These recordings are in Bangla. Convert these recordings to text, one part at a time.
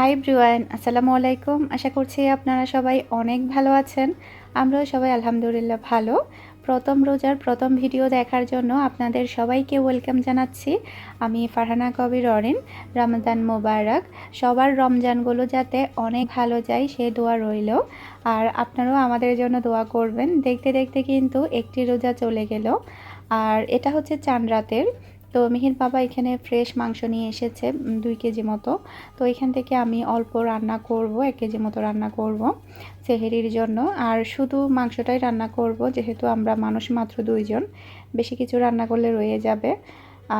হাই ব্রিওয়ান আসসালামু আলাইকুম। আশা করছি আপনারা সবাই অনেক ভালো আছেন। আমরাও সবাই আলহামদুলিল্লাহ ভালো। প্রথম রোজার প্রথম ভিডিও দেখার জন্য আপনাদের সবাইকে ওয়েলকাম জানাচ্ছি। আমি ফারহানা কবির অরিন, রমজান মোবারক। সবার রমজানগুলো যাতে অনেক ভালো যায়, সে দোয়া রইল। আর আপনারাও আমাদের জন্য দোয়া করবেন। দেখতে দেখতে কিন্তু একটি রোজা চলে গেল। আর এটা হচ্ছে চান রাতের। তো মিহির বাবা এখানে ফ্রেশ মাংস নিয়ে এসেছে দুই কেজি মতো। তো এখান থেকে আমি অল্প রান্না করব, এক কেজি মতো রান্না করব সেহেরির জন্য। আর শুধু মাংসটাই রান্না করব, যেহেতু আমরা মানুষ মাত্র দুইজন, বেশি কিছু রান্না করলে রয়ে যাবে।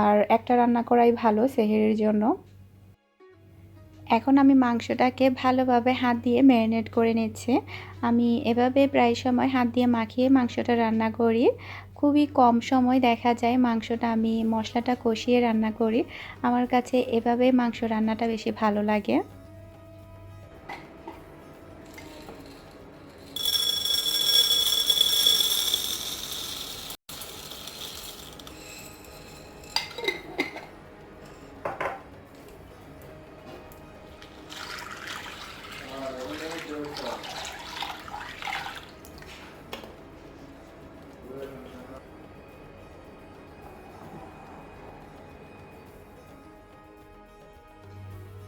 আর একটা রান্না করাই ভালো সেহেরির জন্য। এখন আমি মাংসটাকে ভালোভাবে হাত দিয়ে ম্যারিনেট করে নিচ্ছি। আমি এভাবে প্রায় সময় হাত দিয়ে মাখিয়ে মাংসটা রান্না করি। খুবই কম সময় দেখা যায় মাংসটা আমি মশলাটা কষিয়ে রান্না করি। আমার কাছে এভাবে মাংস রান্নাটা বেশি ভালো লাগে।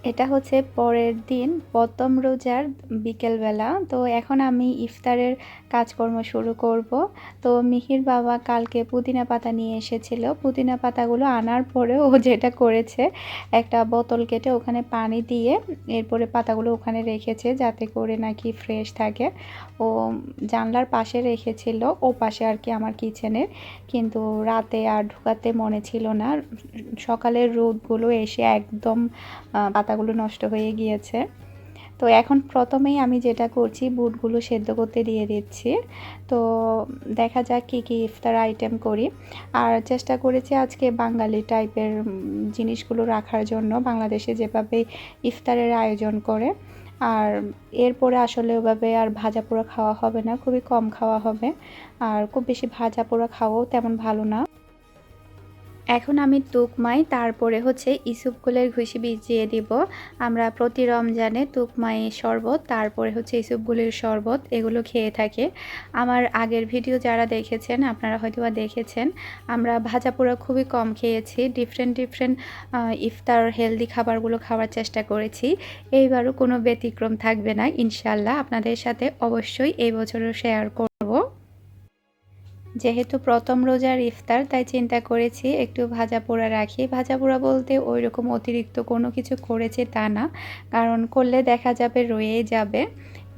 এটা হচ্ছে পরের দিন প্রথম রোজার বিকেলবেলা। তো এখন আমি ইফতারের কাজকর্ম শুরু করব। তো মিহির বাবা কালকে পুদিনা পাতা নিয়ে এসেছিল। পুদিনা পাতাগুলো আনার পরে ও যেটা করেছে একটা বোতল কেটে ওখানে পানি দিয়ে এরপরে পাতাগুলো ওখানে রেখেছে যাতে করে নাকি ফ্রেশ থাকে। ও জানলার পাশে রেখেছিল ও পাশে আর কি আমার কিচেনের কিন্তু রাতে আর ঢুকাতে মনে ছিল না। সকালের রোদগুলো এসে একদম আহ, পাতাগুলো নষ্ট হয়ে গিয়েছে। তো এখন প্রথমেই আমি যেটা করছি, বুটগুলো সেদ্ধ করতে দিয়ে দিচ্ছি। তো দেখা যাক কী কী ইফতার আইটেম করি। আর চেষ্টা করেছি আজকে বাঙালি টাইপের জিনিসগুলো রাখার জন্য। বাংলাদেশে যেভাবে ইফতারের আয়োজন করে, আর এরপরে আসলে ওভাবে আর ভাজা পোড়া খাওয়া হবে না। খুবই কম খাওয়া হবে। আর খুব বেশি ভাজা পোড়া খাওয়াও তেমন ভালো না। এখন আমি তুকমাই, তারপরে হচ্ছে ইসুপগুলের ঘুষি ভিজিয়ে দিব। আমরা প্রতি রমজানে তুকমাই শরবত, তারপরে হচ্ছে ইসুপগুলের শরবত, এগুলো খেয়ে থাকে। আমার আগের ভিডিও যারা দেখেছেন, আপনারা হয়তো দেখেছেন, আমরা ভাজা পোড়া খুবই কম খেয়েছি ডিফারেন্ট ডিফারেন্ট ইফতার হেলদি খাবারগুলো খাওয়ার চেষ্টা করেছি। এইবারও কোনো ব্যতিক্রম থাকবে না ইনশাল্লাহ আপনাদের সাথে অবশ্যই এই বছরও শেয়ার করব। যেহেতু প্রথম রোজার ইফতার, তাই চিন্তা করেছি একটু ভাজা পোড়া রাখি। ভাজা পোড়া বলতে ওই রকম অতিরিক্ত কোনো কিছু করেছে তা না, কারণ করলে দেখা যাবে রয়েই যাবে।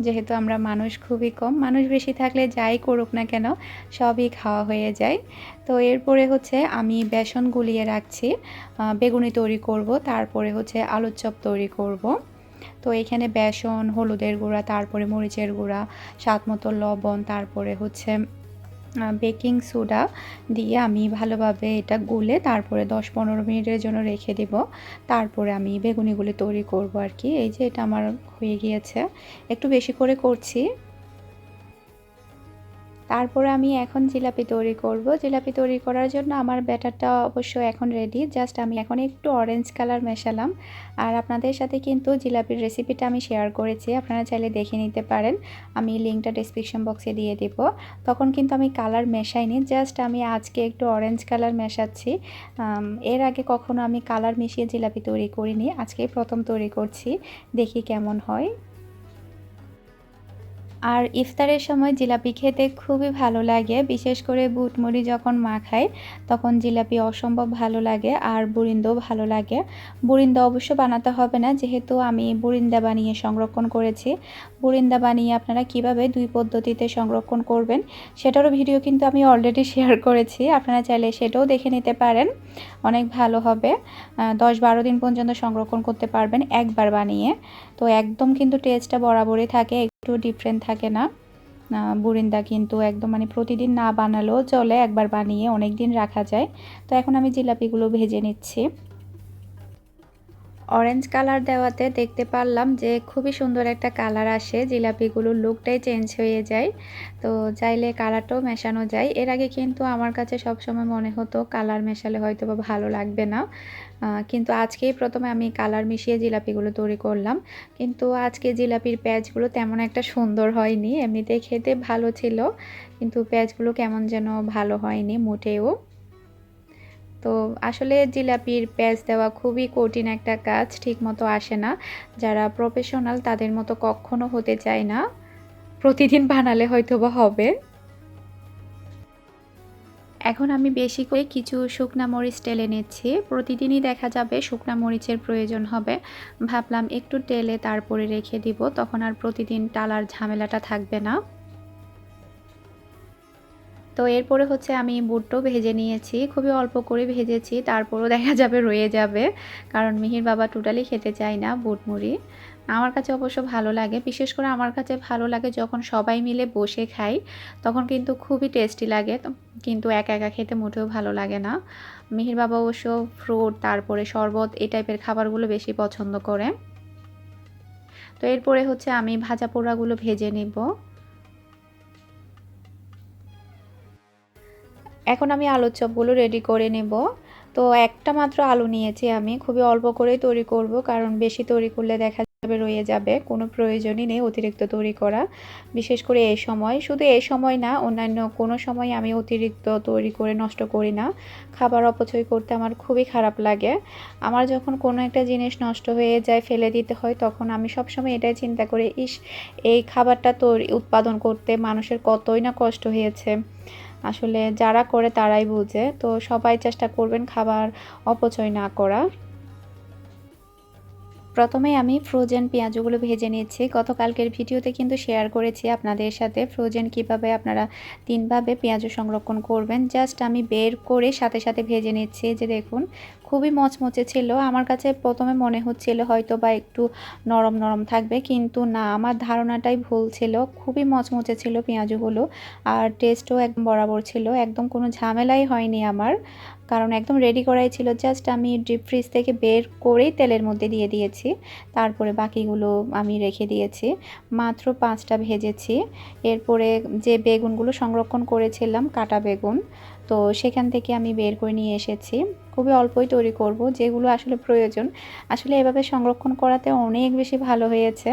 যেহেতু আমরা মানুষ খুবই কম, মানুষ বেশি থাকলে যাই করুক না কেন, সবই খাওয়া হয়ে যায়। তো এরপরে হচ্ছে আমি বেসন গুলিয়ে রাখছি বেগুনি তৈরি করব, তারপরে হচ্ছে আলুর চপ তৈরি করব। তো এখানে বেসন, হলুদের গুঁড়া, তারপরে মরিচের গুঁড়া, স্বাদ মতো লবণ, তারপরে হচ্ছে বেকিং সোডা দিয়ে আমি ভালোভাবে এটা গুলে তারপরে দশ পনেরো মিনিটের জন্য রেখে দেব। তারপরে আমি বেগুনিগুলি তৈরি করব আর কি। এই যে এটা আমার হয়ে গিয়েছে। একটু বেশি করে করছি। তারপরে আমি এখন জিলাপি তৈরি করব। জিলাপি তৈরি করার জন্য আমার ব্যাটারটা অবশ্য এখন রেডি জাস্ট আমি এখন একটু অরেঞ্জ কালার মেশালাম। আর আপনাদের সাথে কিন্তু জিলাপির রেসিপিটা আমি শেয়ার করেছি, আপনারা চাইলে দেখে নিতে পারেন। আমি লিঙ্কটা ডিসক্রিপশন বক্সে দিয়ে দিব। তখন কিন্তু আমি কালার মেশাইনি জাস্ট আমি আজকে একটু অরেঞ্জ কালার মেশাচ্ছি। এর আগে কখনো আমি কালার মিশিয়ে জিলাপি তৈরি করিনি, আজকে প্রথম তৈরি করছি। দেখি কেমন হয়। আর ইফতারের সময় জিলাপি খেতে খুবই ভালো লাগে, বিশেষ করে বুটমুড়ি যখন মাখাই তখন জিলাপি অসম্ভব ভালো লাগে আর বুরিন্দাও ভালো লাগে। বুরিন্দা অবশ্য বানাতে হবে না, যেহেতু আমি বুরিন্দা বানিয়ে সংরক্ষণ করেছি। বুরিন্দা বানিয়ে আপনারা কীভাবে দুই পদ্ধতিতে সংরক্ষণ করবেন, সেটারও ভিডিও কিন্তু আমি অলরেডি শেয়ার করেছি, আপনারা চাইলে সেটাও দেখে নিতে পারেন, অনেক ভালো হবে। দশ বারো দিন পর্যন্ত সংরক্ষণ করতে পারবেন একবার বানিয়ে। তো একদম কিন্তু টেস্টটা বরাবরই থাকে। একটু ডিফারেন্ট থাকে না। বুরিন্দা কিন্তু একদম মানে প্রতিদিন না বানালেও চলে, একবার বানিয়ে অনেক দিন রাখা যায়। তো এখন আমি জিলাপিগুলো ভেজে নিচ্ছি। অরেঞ্জ কালার দেওয়াতে দেখতে পারলাম যে খুবই সুন্দর একটা কালার আসে, জিলাপিগুলোর লুকটাই চেঞ্জ হয়ে যায়। তো চাইলে কালারটাও মেশানো যায়। এর আগে কিন্তু আমার কাছে সবসময় মনে হতো কালার মেশালে হয়তো বা ভালো লাগবে না। কিন্তু আজকেই প্রথমে আমি কালার মিশিয়ে জিলাপিগুলো তৈরি করলাম। কিন্তু আজকে জিলাপির প্যাচগুলো তেমন একটা সুন্দর হয়নি। এমনিতেই খেতে ভালো ছিল, কিন্তু প্যাচগুলো কেমন যেন ভালো হয়নি মোটেও। তো আসলে জিলাপির প্যাচ দেওয়া খুবই কঠিন একটা কাজ ঠিক মতো আসে না। যারা প্রফেশনাল তাদের মতো কখনো হতে চায় না। প্রতিদিন বানালে হয়তো বা হবে। এখন আমি বেশি করে কিছু শুকনা মরিচ টেলে নিচ্ছি। প্রতিদিনই দেখা যাবে শুকনা মরিচের প্রয়োজন হবে। ভাবলাম একটু টেলে তারপরে রেখে দিব, তখন আর প্রতিদিন টালার ঝামেলাটা থাকবে না। তো এরপরে হচ্ছে আমি বুটটাও ভেজে নিয়েছি, খুবই অল্প করে ভেজেছি, তারপরও দেখা যাবে রয়ে যাবে, কারণ মিহির বাবা টোটালি খেতে চায় না বুট মুড়ি আমার কাছে অবশ্য ভালো লাগে, বিশেষ করে আমার কাছে ভালো লাগে যখন সবাই মিলে বসে খাই, তখন কিন্তু খুবই টেস্টি লাগে কিন্তু একা একা খেতে মোটেও ভালো লাগে না। মিহির বাবা অবশ্য ফ্রুট তারপরে শরবত, এই টাইপের খাবারগুলো বেশি পছন্দ করে। তো এরপরে হচ্ছে আমি ভাজা পোড়াগুলো ভেজে নিব। এখন আমি আলুর চপগুলো রেডি করে নেব। তো একটা মাত্র আলু নিয়েছি আমি, খুবই অল্প করেই তৈরি করব, কারণ বেশি তৈরি করলে দেখা যাবে রয়ে যাবে, কোনো প্রয়োজনই নেই অতিরিক্ত তৈরি করা। বিশেষ করে এই সময়, শুধু এই সময় না, অন্যান্য কোনো সময় আমি অতিরিক্ত তৈরি করে নষ্ট করি না। খাবার অপচয় করতে আমার খুবই খারাপ লাগে। আমার যখন কোনো একটা জিনিস নষ্ট হয়ে যায়, ফেলে দিতে হয়, তখন আমি সবসময় এটাই চিন্তা করি, ইস, এই খাবারটা তৈরি, উৎপাদন করতে মানুষের কতই না কষ্ট হয়েছে। আসলে যারা করে তারাই বুঝে। তো সবাই চেষ্টা করবেন খাবার অপচয় না করা। প্রথমে আমি ফ্রোজেন পেঁয়াজগুলো ভেজে নিচ্ছি। গতকালকের ভিডিওতে কিন্তু শেয়ার করেছি আপনাদের সাথে ফ্রোজেন কীভাবে আপনারা তিনভাবে পেঁয়াজ সংরক্ষণ করবেন। জাস্ট আমি বের করে সাথে সাথে ভেজে নিচ্ছি। যে দেখুন, খুবই মচমচে ছিল। আমার কাছে প্রথমে মনে হচ্ছিল হয়তো বা একটু নরম নরম থাকবে, কিন্তু না, আমার ধারণাটাই ভুল ছিল। খুবই মচমচে ছিল পেঁয়াজগুলো। আর টেস্টও একদম বরাবর ছিল। একদম কোনো ঝামেলাই হয়নি আমার। কারণ একদম রেডি করাই ছিল জাস্ট আমি ডিপ ফ্রিজ থেকে বের করেই তেলের মধ্যে দিয়ে দিয়েছি। তারপরে বাকিগুলো আমি রেখে দিয়েছি। মাত্র পাঁচটা ভেজেছি। এরপরে যে বেগুনগুলো সংরক্ষণ করেছিলাম, কাটা বেগুন তো সেখান থেকে আমি বের করে নিয়ে এসেছি। খুবই অল্পই তৈরি করব, যেগুলো আসলে প্রয়োজন। আসলে এভাবে সংরক্ষণ করাতে অনেক বেশি ভালো হয়েছে।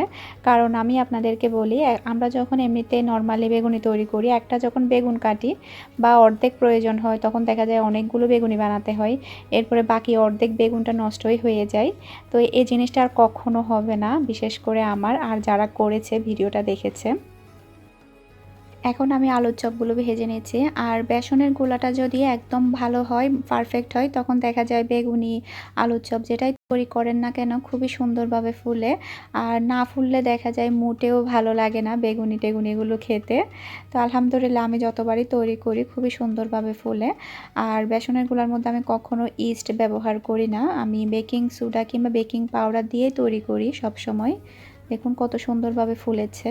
কারণ আমি আপনাদেরকে বলি আমরা যখন এমনিতে নর্মালি বেগুনি তৈরি করি, একটা যখন বেগুন কাটি বা অর্ধেক প্রয়োজন হয়, তখন দেখা যায় অনেকগুলো বেগুনি বানাতে হয়। এরপরে বাকি অর্ধেক বেগুনটা নষ্টই হয়ে যায়। তো এই জিনিসটা আর কখনো হবে না, বিশেষ করে আমার আর যারা করেছে, ভিডিওটা দেখেছে। এখন আমি আলুর চপগুলো ভেজে নিয়েছি আর বেসনের গোলাটা যদি একদম ভালো হয় পারফেক্ট হয়, তখন দেখা যায় বেগুনি, আলুর চপ যেটাই তৈরি করেন না কেন, খুবই সুন্দরভাবে ফুলে। আর না ফুললে দেখা যায় মোটেও ভালো লাগে না বেগুনি টেগুনিগুলো খেতে। তো আলহামদুলিল্লাহ আমি যতবারই তৈরি করি, খুবই সুন্দরভাবে ফুলে। আর বেসনেরগুলার মধ্যে আমি কখনো ইস্ট ব্যবহার করি না। আমি বেকিং সোডা কিংবা বেকিং পাউডার দিয়ে তৈরি করি সব সময় দেখুন কত সুন্দরভাবে ফুলেছে।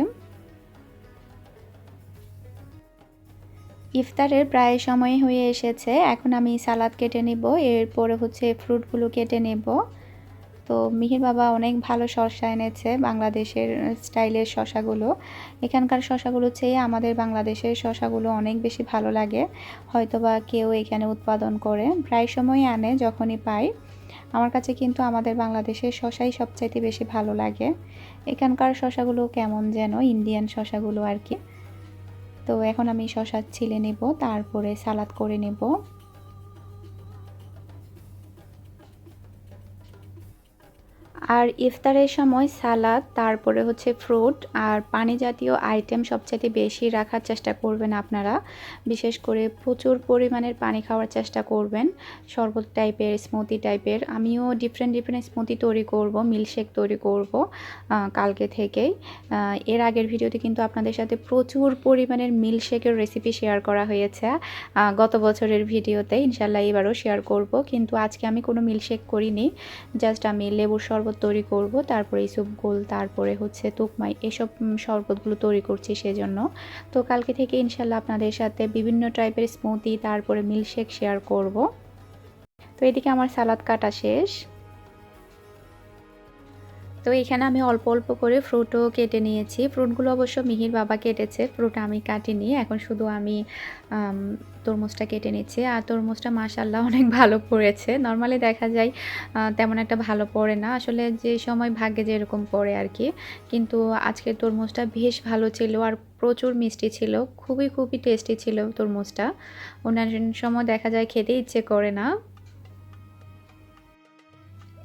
ইফতারের প্রায় সময় হয়ে এসেছে। এখন আমি সালাদ কেটে নেব, এরপরে হচ্ছে ফ্রুটগুলো কেটে নেব। তো মিহির বাবা অনেক ভালো শশা এনেছে বাংলাদেশের স্টাইলের শশাগুলো এখানকার শশাগুলো চেয়ে আমাদের বাংলাদেশের শশাগুলো অনেক বেশি ভালো লাগে। হয়তো বা কেউ এখানে উৎপাদন করে, প্রায় সময় আনে যখনই পাই আমার কাছে কিন্তু আমাদের বাংলাদেশের শশাই সবচাইতে বেশি ভালো লাগে। এখানকার শশাগুলো কেমন যেন, ইন্ডিয়ান শশাগুলো আর কি। তো এখন আমি শশা ছিলে নেব তারপরে সালাদ করে নেব। আর ইফতারের সময় সালাদ, তারপরে হচ্ছে ফ্রুট আর পানি জাতীয় আইটেম সবচেয়ে বেশি রাখার চেষ্টা করবেন আপনারা। বিশেষ করে প্রচুর পরিমাণের পানি খাওয়ার চেষ্টা করবেন। শরবত টাইপের স্মুতি টাইপের আমিও ডিফারেন্ট ডিফারেন্ট স্মুতি তৈরি করব মিল্কশেক তৈরি করব কালকে থেকেই। এর আগের ভিডিওতে কিন্তু আপনাদের সাথে প্রচুর পরিমাণের মিল্কশেকের রেসিপি শেয়ার করা হয়েছে। গত বছরের ভিডিওতে ইনশাল্লাহ এবারও শেয়ার করব। কিন্তু আজকে আমি কোনো মিল্কশেক করিনি। জাস্ট আমি লেবুর শরবত তৈরি করব, তারপরে গোল, তারপরে হচ্ছে তুকমাই, এসব শরবতগুলো তৈরি করছি সেজন্য। তো কালকে থেকে ইনশাল্লাহ আপনাদের সাথে বিভিন্ন টাইপের স্মুদি তারপরে মিল্কশেক শেয়ার করব। তো এদিকে আমার সালাদ কাটা শেষ। তো এখানে আমি অল্প অল্প করে ফ্রুটও কেটে নিয়েছি। ফ্রুটগুলো অবশ্য মিহির বাবা কেটেছে। ফ্রুট আমি কাটিনি। এখন শুধু আমি তরমুজটা কেটে নিচ্ছি। আর তরমুজটা মাশাল্লাহ অনেক ভালো পড়েছে। নর্মালি দেখা যায় তেমন একটা ভালো পড়ে না। আসলে যে সময় ভাগ্যে যেরকম পড়ে আর কি কিন্তু আজকের তরমুজটা বেশ ভালো ছিল আর প্রচুর মিষ্টি ছিল। খুবই খুবই টেস্টি ছিল তরমুজটা। অন্যান্য সময় দেখা যায় খেতে ইচ্ছে করে না।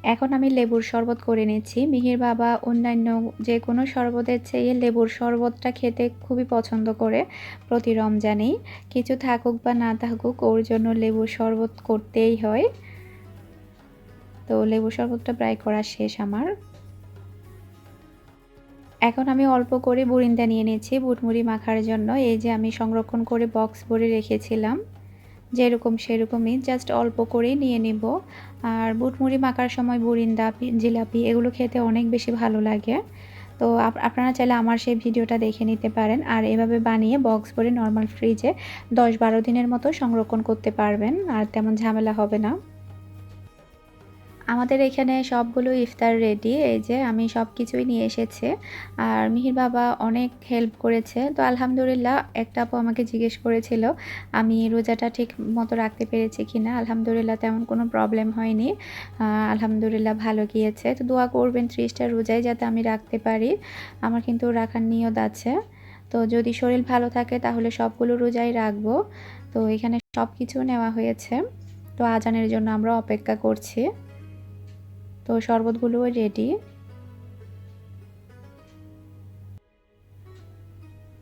এখন আমি লেবুর শরবত করে নিচ্ছি। মিহির বাবা অন্যান্য যে কোনো শরবতের চেয়ে লেবুর শরবতটা খেতে খুবই পছন্দ করে প্রতি রমজানেই। কিছু থাকুক বা না থাকুক, ওর জন্য লেবুর শরবত করতেই হয়। তো লেবুর শরবতটা প্রায় করা শেষ আমার। এখন আমি অল্প করে বুরিন্দা নিয়ে নিচ্ছি বুটমুড়ি মাখার জন্য। এই যে আমি সংরক্ষণ করে বক্স ভরে রেখেছিলাম। যেরকম সেরকমই জাস্ট অল্প করে নিয়ে নেব। আর বুটমুড়ি মাখার সময় বুরিন্দা জিলাপি, এগুলো খেতে অনেক বেশি ভালো লাগে। তো আপনারা চাইলে আমার সেই ভিডিওটা দেখে নিতে পারেন। আর এভাবে বানিয়ে বক্স ভরে নর্মাল ফ্রিজে দশ বারো দিনের মতো সংরক্ষণ করতে পারবেন। আর তেমন ঝামেলা হবে না। আমাদের এখানে সবগুলো ইফতার রেডি এই যে আমি সব কিছুই নিয়ে এসেছে। আর মিহির বাবা অনেক হেল্প করেছে। তো আলহামদুলিল্লাহ, একটা আপু আমাকে জিজ্ঞেস করেছিল, আমি রোজাটা ঠিক মতো রাখতে পেরেছি কি না আলহামদুলিল্লাহ তেমন কোনো প্রবলেম হয়নি। আলহামদুলিল্লাহ ভালো গিয়েছে। তো দোয়া করবেন ত্রিশটা রোজাই যাতে আমি রাখতে পারি। আমার কিন্তু রাখার নিয়ত আছে। তো যদি শরীর ভালো থাকে তাহলে সবগুলো রোজাই রাখব। তো এখানে সব কিছু নেওয়া হয়েছে। তো আজানের জন্য আমরা অপেক্ষা করছি। তো শরবতগুলোও রেডি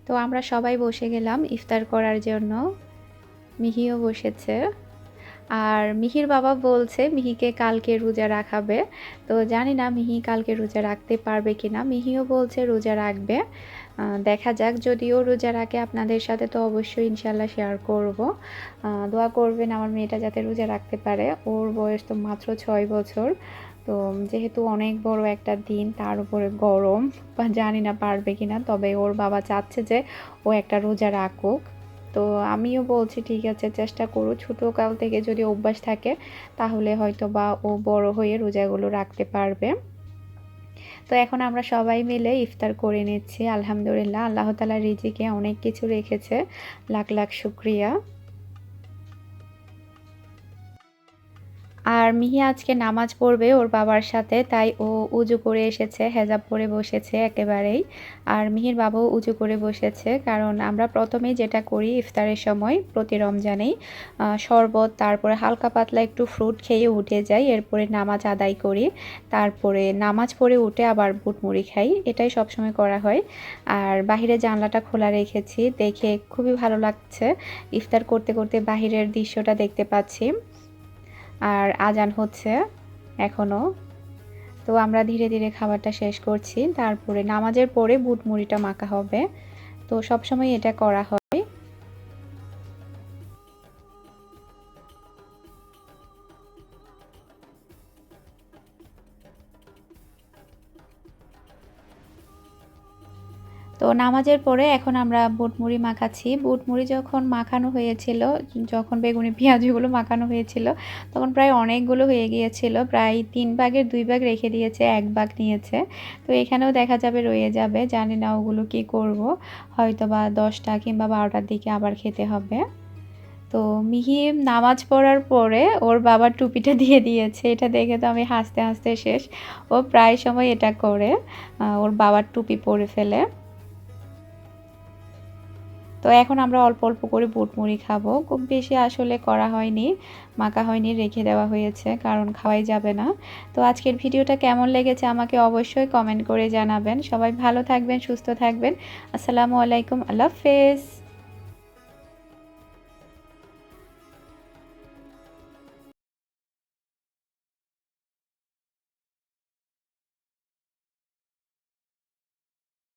তো আমরা সবাই বসে গেলাম ইফতার করার জন্য। মিহিও বসেছে। আর মিহির বাবা বলছে, মিহিকে কালকে রোজা রাখাবে। তো জানি না মিহি কালকে রোজা রাখতে পারবে কি না মিহিও বলছে, রোজা রাখবে। দেখা যাক, যদিও রোজা রাখে আপনাদের সাথে তো অবশ্যই ইনশাল্লাহ শেয়ার করব। দোয়া করবেন আমার মেয়েটা যাতে রোজা রাখতে পারে। ওর বয়স তো মাত্র ছয় বছর। তো যেহেতু অনেক বড় একটা দিন, তার উপরে গরম, বা জানি না পারবে কি না তবে ওর বাবা চাচ্ছে যে ও একটা রোজা রাখুক। তো আমিও বলছি, ঠিক আছে, চেষ্টা করো। ছোটোকাল থেকে যদি অভ্যাস থাকে, তাহলে হয়তো বা ও বড় হয়ে রোজাগুলো রাখতে পারবে। তো এখন আমরা সবাই মিলে ইফতার করে নিচ্ছি, আলহামদুলিল্লাহ। আল্লাহ তালা রিজিকে অনেক কিছু রেখেছে। লাখ লাখ শুক্রিয়া। আর মিহি আজকে নামাজ পড়বে ওর বাবার সাথে, তাই ও উজু করে এসেছে, হেজাব পরে বসেছে একেবারেই। আর মিহির বাবাও উজু করে বসেছে, কারণ আমরা প্রথমেই যেটা করি ইফতারের সময় প্রতি রমজানেই শরবত, তারপরে হালকা পাতলা একটু ফ্রুট খেয়ে উঠে যাই, এরপরে নামাজ আদায় করি, তারপরে নামাজ পড়ে উঠে আবার বুটমুড়ি খাই, এটাই সবসময় করা হয়। আর বাহিরে জানলাটা খোলা রেখেছি, দেখে খুবই ভালো লাগছে, ইফতার করতে করতে বাহিরের দৃশ্যটা দেখতে পাচ্ছি। আর আজান হচ্ছে এখনও তো আমরা ধীরে ধীরে খাবারটা শেষ করছি। তারপরে নামাজের পরে বুটমুড়িটা মাখা হবে। তো সবসময় এটা করা হয়। নামাজের পরে এখন আমরা বুটমুড়ি মাখাচ্ছি। বুটমুড়ি যখন মাখানো হয়েছিল, যখন বেগুনি, পেঁয়াজগুলো মাখানো হয়েছিল, তখন প্রায় অনেকগুলো হয়ে গিয়েছিল। প্রায় তিন ভাগের দুই ভাগ রেখে দিয়েছে, এক ভাগ নিয়েছে। তো এখানেও দেখা যাবে, রয়ে যাবে। জানি না ওগুলো কি করব। হয়তো বা দশটা কিংবা বারোটার দিকে আবার খেতে হবে। তো মিহি নামাজ পড়ার পরে ওর বাবার টুপিটা দিয়ে দিয়েছে। এটা দেখে তো আমি হাসতে হাসতে শেষ। ও প্রায় সময় এটা করে। ওর বাবার টুপি পরে ফেলে। তো এখন আমরা অল্প অল্প করে বুটমুড়ি খাব। খুব বেশি আসলে করা হয়নি, মাখা হয়নি, রেখে দেওয়া হয়েছে, কারণ খাওয়াই যাবে না। তো আজকের ভিডিওটা কেমন লেগেছে আমাকে অবশ্যই কমেন্ট করে জানাবেন। সবাই ভালো থাকবেন, সুস্থ থাকবেন। আসসালামু আলাইকুম, আল্লাহ হাফেজ।